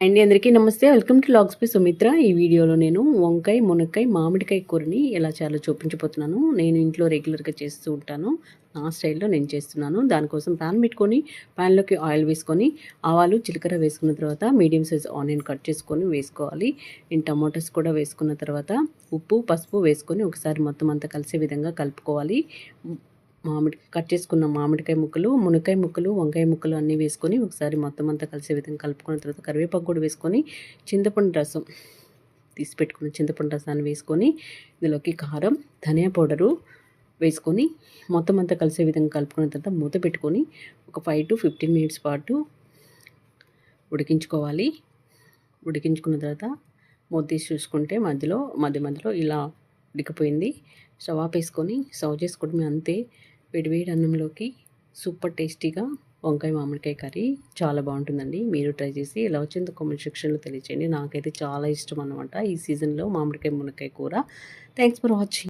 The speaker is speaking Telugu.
అండి అందరికీ నమస్తే. Welcome to logs by Sumitra. ఈ వీడియోలో నేను వంకాయ మునక్కాయ మామిడికాయ కూరని ఎలా చేయాలో చూపించబోతున్నాను. నేను ఇంట్లో రెగ్యులర్గా చేస్తూ ఉంటాను. నా స్టైల్లో నేను చేస్తున్నాను. దానికోసం ప్యాన్ పెట్టుకొని ప్యాన్లోకి ఆయిల్ వేసుకొని ఆవాలు జీలకర్ర వేసుకున్న తర్వాత మీడియం సైజ్ ఆనియన్ కట్ చేసుకొని వేసుకోవాలి. నేను టమాటోస్ కూడా వేసుకున్న తర్వాత ఉప్పు పసుపు వేసుకొని ఒకసారి మొత్తం అంతా కలిసే విధంగా కలుపుకోవాలి. మామిడి కట్ చేసుకున్న మామిడికాయ ముక్కలు మునక్కాయ ముక్కలు వంకాయ ముక్కలు అన్నీ వేసుకొని ఒకసారి మొత్తం అంతా కలిసే విధంగా కలుపుకున్న తర్వాత కరివేపాకు కూడా వేసుకొని చింతపండు రసం తీసి పెట్టుకున్న చింతపండు రసాన్ని వేసుకొని ఇందులోకి కారం ధనియా పౌడరు వేసుకొని మొత్తం అంతా కలిసే విధంగా కలుపుకున్న తర్వాత మూత పెట్టుకొని ఒక ఫైవ్ టు ఫిఫ్టీన్ మినిట్స్ పాటు ఉడికించుకోవాలి. ఉడికించుకున్న తర్వాత మూత తీసి చూసుకుంటే మధ్యలో మధ్య మధ్యలో ఇలా ఉడికిపోయింది. స్టవ్ ఆపేసుకొని సర్వ్ చేసుకోవడమే అంతే. వేడివేడి అన్నంలోకి సూపర్ టేస్టీగా వంకాయ మామిడికాయ కర్రీ చాలా బాగుంటుందండి. మీరు ట్రై చేసి ఎలా వచ్చిందో కామెంట్ సెక్షన్లో తెలియచేయండి. నాకైతే చాలా ఇష్టం అనమాట ఈ సీజన్లో మామిడికాయ మునక్కాయ కూర. Thanks for watching.